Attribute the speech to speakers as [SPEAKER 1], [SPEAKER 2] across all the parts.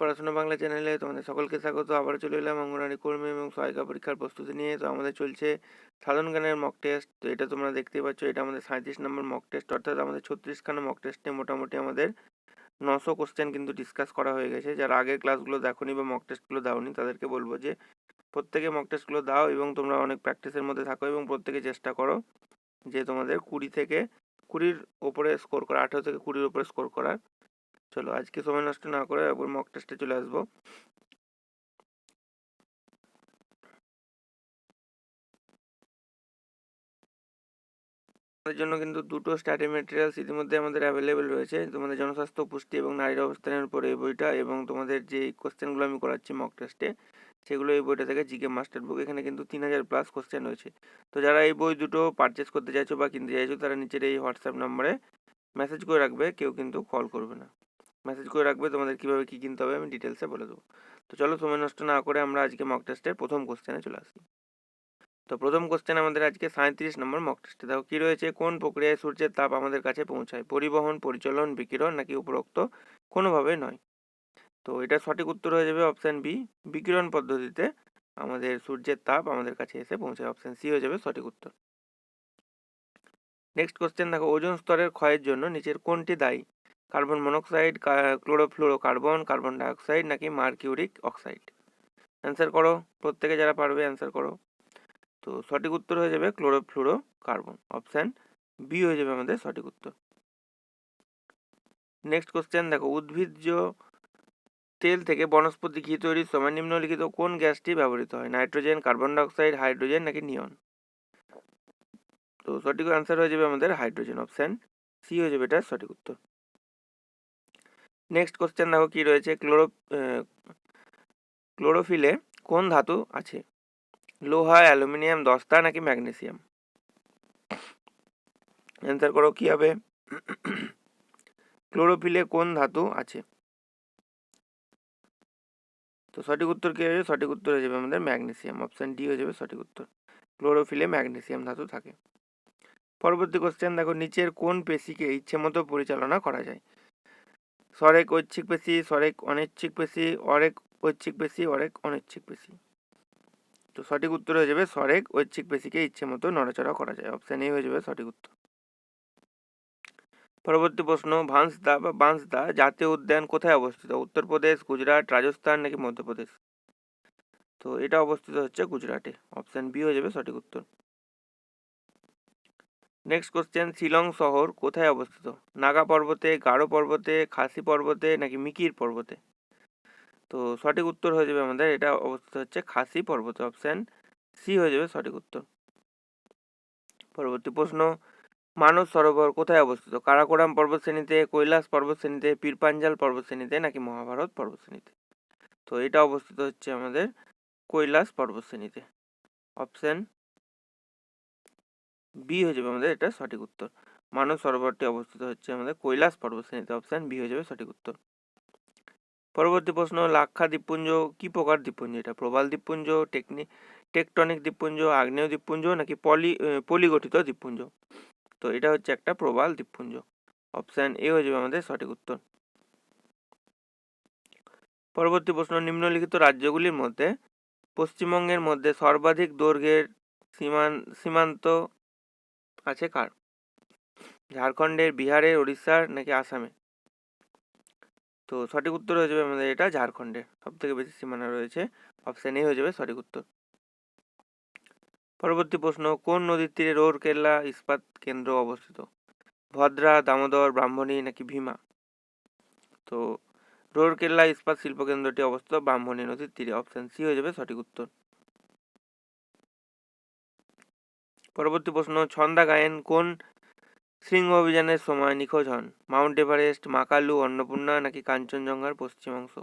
[SPEAKER 1] পড়াশোনা বাংলা চ্যানেলে তোমাদের সকলকে স্বাগত। আবার চলে এলাম অঙ্গনারী কর্মী এবং সহায়িকা পরীক্ষার প্রস্তুতি নিয়ে। তো আমাদের চলছে সাধারণ জ্ঞানের মক টেস্ট তো এটা তোমরা দেখতেই পাচ্ছ, এটা আমাদের সাঁত্রিশ নম্বর মক টেস্ট অর্থাৎ আমাদের ছত্রিশ ছত্রিশখানা মক টেস্টে মোটামুটি আমাদের নশো কোশ্চেন কিন্তু ডিসকাস করা হয়ে গেছে। যারা আগের ক্লাসগুলো দেখোনি বা মক টেস্টগুলো দাওনি, তাদেরকে বলব যে প্রত্যেকে মক টেস্টগুলো দাও এবং তোমরা অনেক প্র্যাকটিসের মধ্যে থাকো এবং প্রত্যেকে চেষ্টা করো যে তোমাদের কুড়ি থেকে কুড়ির ওপরে স্কোর করা, আঠেরো থেকে কুড়ির ওপরে স্কোর করার। চলো আজকে সময় নষ্ট না করে আবার মক টেস্টে চলে আসব। আমাদের জন্য কিন্তু দুটো স্টাডি মেটেরিয়ালস ইতিমধ্যে আমাদের অ্যাভেলেবেল রয়েছে। তোমাদের জনস্বাস্থ্য, পুষ্টি এবং নারীর অবস্থানের উপর এই বইটা এবং তোমাদের যে কোশ্চেনগুলো আমি করাচ্ছি মক টেস্টে সেগুলো এই বইটা থেকে জিকে মাস্টার বুক এখানে কিন্তু তিন হাজার প্লাস কোশ্চেন রয়েছে। তো যারা এই বই দুটো পারচেস করতে চাইছো বা কিনতে চাইছো, তারা নিচের এই হোয়াটসঅ্যাপ নম্বরে মেসেজ করে রাখবে, কেউ কিন্তু কল করবে না। মেসেজ করে রাখবে, তোমাদের কীভাবে কী কিনতে হবে আমি ডিটেলসে বলে দেবো। তো চলো সময় নষ্ট না করে আমরা আজকে মক টেস্টের প্রথম কোশ্চেনে চলে আসি। তো প্রথম কোশ্চেন আমাদের আজকে সাঁত্রিশ নম্বর মক টেস্টে দেখো, কী রয়েছে? কোন প্রক্রিয়ায় সূর্যের তাপ আমাদের কাছে পৌঁছায়? পরিবহন, পরিচালন, বিকিরণ নাকি উপরোক্ত? কোনোভাবে নয়। তো এটা সঠিক উত্তর হয়ে যাবে অপশান বি বিকিরণ পদ্ধতিতে আমাদের সূর্যের তাপ আমাদের কাছে এসে পৌঁছায়। অপশান সি হয়ে যাবে সঠিক উত্তর। নেক্সট কোশ্চেন দেখো, ওজন স্তরের ক্ষয়ের জন্য নিচের কোনটি দায়ী? Carbon monoxide chlorofluorocarbon carbon dioxide নাকি মার্কিউরিক অক্সাইড? অ্যান্সার করো। প্রত্যেকে যারা পারবে অ্যান্সার করো। তো সঠিক উত্তর হয়ে যাবে ক্লোরোফ্লুরো কার্বন অপশান বি হয়ে যাবে আমাদের সঠিক উত্তর। নেক্সট কোশ্চেন দেখো, উদ্ভিজ্জ তেল থেকে বনস্পতি ঘি তৈরির সময় নিম্নলিখিত কোন গ্যাসটি ব্যবহৃত হয়? নাইট্রোজেন, কার্বন ডাইঅক্সাইড, হাইড্রোজেন নাকি নিয়ন? তো সঠিক অ্যান্সার হয়ে যাবে আমাদের হাইড্রোজেন। অপশান সি হয়ে যাবে এটা সঠিক উত্তর। নেক্সট কোশ্চেন দেখো কি রয়েছে? ক্লোরো ক্লোরোফিলে কোন ধাতু আছে? লোহা, অ্যালুমিনিয়াম, দস্তা নাকি ম্যাগনেসিয়াম? অ্যান্সার করো কি হবে? ক্লোরোফিলে কোন ধাতু আছে? তো সঠিক উত্তর কি হয়ে যাবে? সঠিক উত্তর হয়ে যাবে আমাদের ম্যাগনেসিয়াম। অপশান ডি হয়ে যাবে সঠিক উত্তর। ক্লোরোফিলে ম্যাগনেসিয়াম ধাতু থাকে। পরবর্তী কোশ্চেন দেখো, নিচের কোন পেশিকে ইচ্ছে মতো পরিচালনা করা যায়? সরেক ঐচ্ছিক পেশি, সরেক অনৈচ্ছিক পেশি, অরেক ঐচ্ছিক পেশি, অরেক অনৈচ্ছিক পেশি। তো সঠিক উত্তর হয়ে যাবে সরেক ঐচ্ছিক পেশিকে ইচ্ছে মতো নড়াচড়া করা যায়। অপশান এ হয়ে যাবে সঠিক উত্তর। পরবর্তী প্রশ্ন ভান্সদা বা বাঁশদা জাতীয় উদ্যান কোথায় অবস্থিত? উত্তরপ্রদেশ, গুজরাট, রাজস্থান নাকি মধ্যপ্রদেশ? তো এটা অবস্থিত হচ্ছে গুজরাটে। অপশান বি হয়ে যাবে সঠিক উত্তর। নেক্সট কোশ্চেন শিলং শহর কোথায় অবস্থিত? নাগা পর্বতে, গারো পর্বতে, খাসি পর্বতে নাকি মিকির পর্বতে? তো সঠিক উত্তর হয়ে যাবে আমাদের। এটা অবস্থিত হচ্ছে খাসি পর্বতে অপশান সি হয়ে যাবে সঠিক উত্তর। পরবর্তী প্রশ্ন, মানস সরোবর কোথায় অবস্থিত? কারাকোরাম পর্বতশ্রেণীতে, কৈলাস পর্বতশ্রেণীতে, পীরপাঞ্জাল পর্বতশ্রেণীতে নাকি মহাভারত পর্বতশ্রেণীতে? তো এটা অবস্থিত হচ্ছে আমাদের কৈলাস পর্বতশ্রেণীতে। অপশান বি হয়ে যাবে আমাদের এটা সঠিক উত্তর। মানস সরোবরটি অবস্থিত হচ্ছে আমাদের কৈলাস পর্বতশ্রেণীতে অপশান বি হয়ে যাবে সঠিক উত্তর। পরবর্তী প্রশ্ন, লাক্ষা দ্বীপপুঞ্জ কি প্রকার দ্বীপপুঞ্জ? এটা প্রবাল দ্বীপপুঞ্জ, টেকনি, টেকটনিক দ্বীপপুঞ্জ, আগ্নেয় দ্বীপপুঞ্জ নাকি পলি পলিগঠিত দ্বীপপুঞ্জ? তো এটা হচ্ছে একটা প্রবাল দ্বীপপুঞ্জ। অপশান এ হয়ে যাবে আমাদের সঠিক উত্তর। পরবর্তী প্রশ্ন, নিম্নলিখিত রাজ্যগুলির মধ্যে পশ্চিমবঙ্গের মধ্যে সর্বাধিক দৈর্ঘ্যের সীমান, সীমান্ত আছে কার? ঝাড়খণ্ডের বিহারের উড়িষ্যার নাকি আসামে? তো সঠিক উত্তর হয়ে যাবে আমাদের এটা ঝাড়খণ্ডের সব থেকে বেশি সীমানা রয়েছে অপশান এ হয়ে যাবে সঠিক উত্তর। পরবর্তী প্রশ্ন, কোন নদীর তীরে রোরকেল্লা ইস্পাত কেন্দ্র অবস্থিত? ভদ্রা, দামোদর, ব্রাহ্মণী নাকি ভীমা? তো রোরকেল্লা ইস্পাত শিল্প কেন্দ্রটি অবস্থিত ব্রাহ্মণী নদীর তীরে অপশান সি হয়ে যাবে সঠিক উত্তর। পরবর্তী প্রশ্ন, ছন্দা গায়েন কোন শৃঙ্গ অভিযানের সময় নিখোঁজ হন? মাউন্ট এভারেস্ট, মাকালু, অন্নপূর্ণা নাকি কাঞ্চনজঙ্ঘার পশ্চিম অংশ?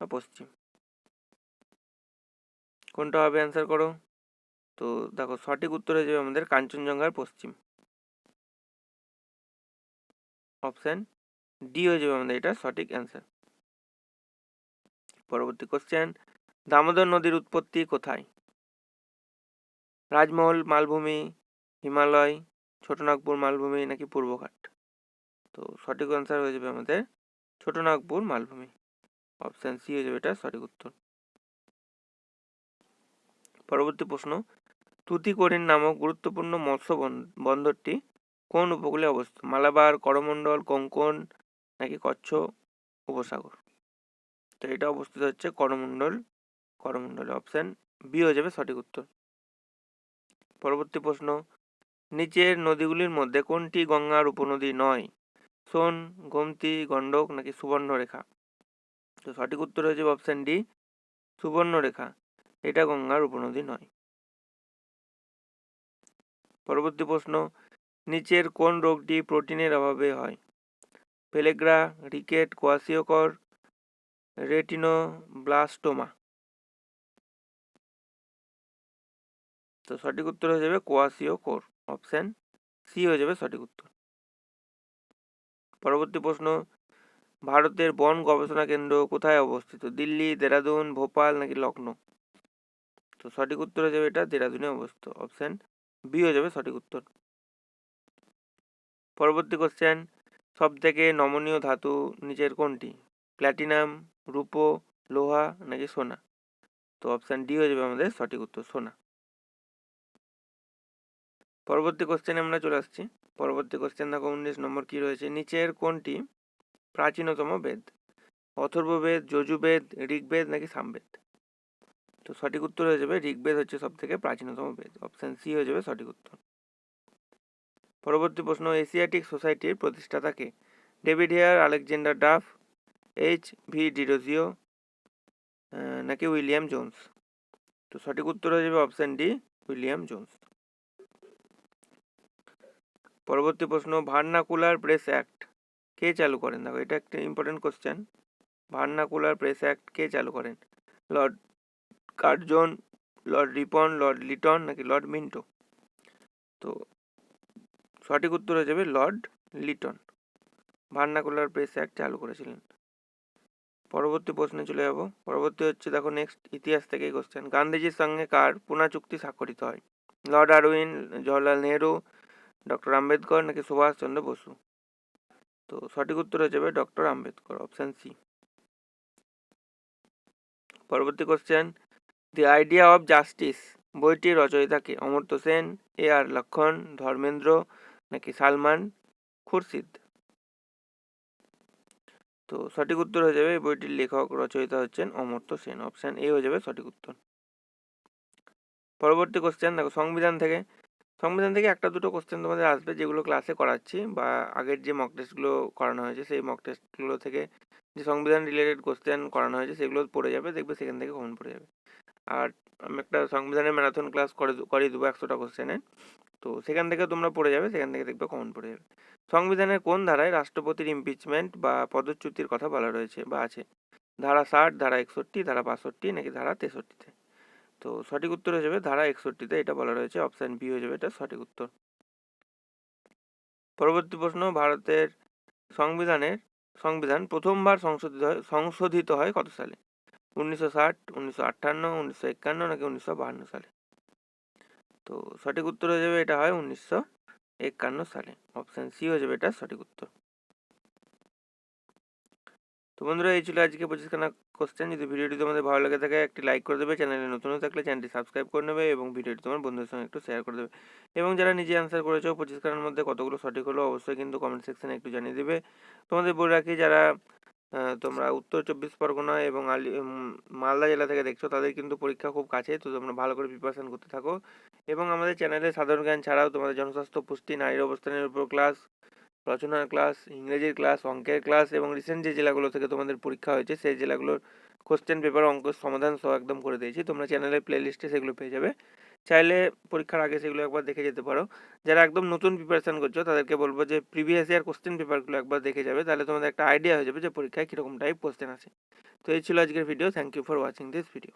[SPEAKER 1] বা পশ্চিম। কোনটা হবে অ্যান্সার করো? তো দেখো, সঠিক উত্তর হয়ে যাবে আমাদের কাঞ্চনজঙ্ঘার পশ্চিম। অপশান ডি হয়ে যাবে আমাদের এটা সঠিক অ্যান্সার পরবর্তী কোশ্চেন দামোদর নদীর উৎপত্তি কোথায়? রাজমহল, মালভূমি, হিমালয়, ছোটনাগপুর, মালভূমি নাকি পূর্বঘাট? তো সঠিক অ্যান্সার হয়ে যাবে আমাদের ছোটনাগপুর, মালভূমি। অপশান সি হয়ে যাবে এটা সঠিক উত্তর। পরবর্তী প্রশ্ন, তুতিকোরিন নামক গুরুত্বপূর্ণ মৎস্য বন- বন্দরটি কোন উপকূলে অবস্থিত? মালাবার, করমণ্ডল, কোঙ্কন নাকি কচ্ছ উপসাগর? তো এটা অবস্থিত হচ্ছে করমণ্ডল, করমণ্ডলে। অপশান বি হয়ে যাবে সঠিক উত্তর। পরবর্তী প্রশ্ন। নিচের নদীগুলির মধ্যে কোনটি গঙ্গার উপনদী নয়? সোন, গোমতী, গণ্ডক নাকি সুবর্ণরেখা? তো সঠিক উত্তর হয়ে যাবে অপশান ডি সুবর্ণরেখা। এটা গঙ্গার উপনদী নয়। পরবর্তী প্রশ্ন, নিচের কোন রোগটি প্রোটিনের অভাবে হয়? Pellagra rickets, kwashiorkor, retinoblastoma. তো সঠিক উত্তর হয়ে যাবে কোয়াসিওকোর অপশান সি হয়ে যাবে সঠিক উত্তর। পরবর্তী প্রশ্ন, ভারতের বন গবেষণা কেন্দ্র কোথায় অবস্থিত? দিল্লি, দেরাদুন, ভোপাল নাকি লখনৌ তো সঠিক উত্তর হয়ে যাবে এটা দেরাদুনে অবস্থিত। অপশান বি হয়ে যাবে সঠিক উত্তর। পরবর্তী কোশ্চেন সব থেকে নমনীয় ধাতু নিচের কোনটি? প্ল্যাটিনাম রূপো, লোহা নাকি সোনা? তো অপশান ডি হয়ে যাবে আমাদের সঠিক উত্তর, সোনা। পরবর্তী কোশ্চেনে আমরা চলে আসছি। পরবর্তী কোশ্চেন দেখো উনিশ নম্বর কি রয়েছে? নিচের কোনটি প্রাচীনতম বেদ? অথর্ববেদ, যজুবেদ, ঋগ্বেদ নাকি সামবেদ? তো সঠিক উত্তর হয়ে যাবে, ঋগ্বেদ হচ্ছে সব থেকে প্রাচীনতম বেদ। অপশান সি হয়ে যাবে সঠিক উত্তর। পরবর্তী প্রশ্ন, এশিয়াটিক সোসাইটির প্রতিষ্ঠাতাকে David Hare, Alexander Duff, H V Derozio নাকি উইলিয়াম জোন্স? তো সঠিক উত্তর হয়ে যাবে অপশান ডি উইলিয়াম জোন্স। পরবর্তী প্রশ্ন, ভার্নাকুলার প্রেস অ্যাক্ট কে চালু করেন? দেখো, এটা একটা important question vernacular press act কে চালু করেন? Lord Curzon, Lord Ripon, Lord Lytton নাকি লর্ড মিন্টো? তো সঠিক উত্তর হয়ে যাবে Lord Lytton. Vernacular press act চালু করেছিলেন। পরবর্তী প্রশ্নে চলে যাব। পরবর্তী হচ্ছে, দেখো নেক্সট ইতিহাস থেকেই কোশ্চেন গান্ধীজির সঙ্গে কার পুনা চুক্তি স্বাক্ষরিত হয়? Lord Irwin Jawaharlal Nehru doctor Ambedkar নাকি সুভাষচন্দ্র বসু? তো সঠিক উত্তর হয়ে যাবে ডক্টর আম্বেদকর অপশান সি পরবর্তী question the idea of justice বইটির রচয়িতাকে অমর্ত্য সেন এ আর লক্ষণ, ধর্মেন্দ্র নাকি সালমান খুরশিদ? তো সঠিক উত্তর হয়ে যাবে বইটির লেখক রচয়িতা হচ্ছেন অমর্ত্য সেন অপশান এ হয়ে যাবে সঠিক উত্তর। পরবর্তী কোশ্চেন দেখো সংবিধান থেকে সংবিধান থেকে একটা দুটো কোশ্চেন তোমাদের আসবে যেগুলো ক্লাসে করাচ্ছি বা আগের যে মক টেস্টগুলো করানো হয়েছে, সেই মক টেস্টগুলো থেকে যে সংবিধান রিলেটেড কোশ্চেন করানো হয়েছে, সেগুলো পড়ে যাবে, দেখবে সেখান থেকে কমন পড়ে যাবে। আর আমি একটা সংবিধানের ম্যারাথন ক্লাস করে করিয়ে দেবো একশোটা কোশ্চেনের তো সেখান থেকে তোমরা পড়ে যাবে, সেখান থেকে দেখবে কমন পড়ে যাবে। সংবিধানের কোন ধারায় রাষ্ট্রপতির ইমপিচমেন্ট বা পদচ্যুতির কথা বলা রয়েছে বা আছে? ধারা ষাট, ধারা একষট্টি, ধারা বাষট্টি, নাকি ধারা তেষট্টিতে? তো সঠিক উত্তর হয়ে যাবে ধারা একষট্টিতে এটা বলা রয়েছে অপশান বি হয়ে যাবে এটা সঠিক উত্তর। পরবর্তী প্রশ্ন, ভারতের সংবিধানের, সংবিধান প্রথমবার সংশোধিত হয় সংশোধিত হয় কত সালে? উনিশশো ষাট, উনিশশো আটান্ন, উনিশশো একান্ন নাকি উনিশশো বাহান্ন সালে? তো সঠিক উত্তর হয়ে যাবে এটা হয় উনিশশো একান্ন সালে অপশান সি হয়ে যাবে এটা সঠিক উত্তর। তো বন্ধুরা, এই ছিল আজকে পঁচিশখানা কোশ্চেন যদি ভিডিওটি তোমাদের ভালো লেগে থাকে, একটি লাইক করে দেবে। চ্যানেলে নতুন থাকলে চ্যানেলটি সাবস্ক্রাইব করে নেবে এবং ভিডিওটি তোমার বন্ধুদের সঙ্গে একটু শেয়ার করে দেবে। এবং যারা নিজে অ্যান্সার করেছ পঁচিশখানার মধ্যে কতগুলো সঠিক হলো, অবশ্যই কিন্তু কমেন্ট সেকশনে একটু জানিয়ে দেবে। তোমাদের বলে রাখি, যারা তোমরা উত্তর চব্বিশ পরগনা এবং আলি মালদা জেলা থেকে দেখছ, তাদের কিন্তু পরীক্ষা খুব কাছে। তো তোমরা ভালো করে প্রিপারেশান করতে থাকো। এবং আমাদের চ্যানেলে সাধারণ জ্ঞান ছাড়াও তোমাদের জনস্বাস্থ্য, পুষ্টি, নারীর অবস্থানের উপর ক্লাস রচনার ক্লাস, ইংরেজির ক্লাস, অঙ্কের ক্লাস এবং রিসেন্ট যে জেলাগুলো থেকে তোমাদের পরীক্ষা হয়েছে, সেই জেলাগুলোর কোশ্চেন পেপার অঙ্ক সমাধান সহ একদম করে দিয়েছি। তোমরা চ্যানেলের প্লে লিস্টে সেগুলো পেয়ে যাবে। চাইলে পরীক্ষার আগে সেগুলো একবার দেখে যেতে পারো। যারা একদম নতুন প্রিপারেশান করছ, তাদেরকে বলব যে প্রিভিয়াস ইয়ার কোশ্চেন পেপারগুলো একবার দেখে যাবে। তাহলে তোমাদের একটা আইডিয়া হয়ে যাবে যে পরীক্ষায় কীরকম টাইপ কোশ্চেন আছে তো এই ছিল আজকের video thank you for watching this video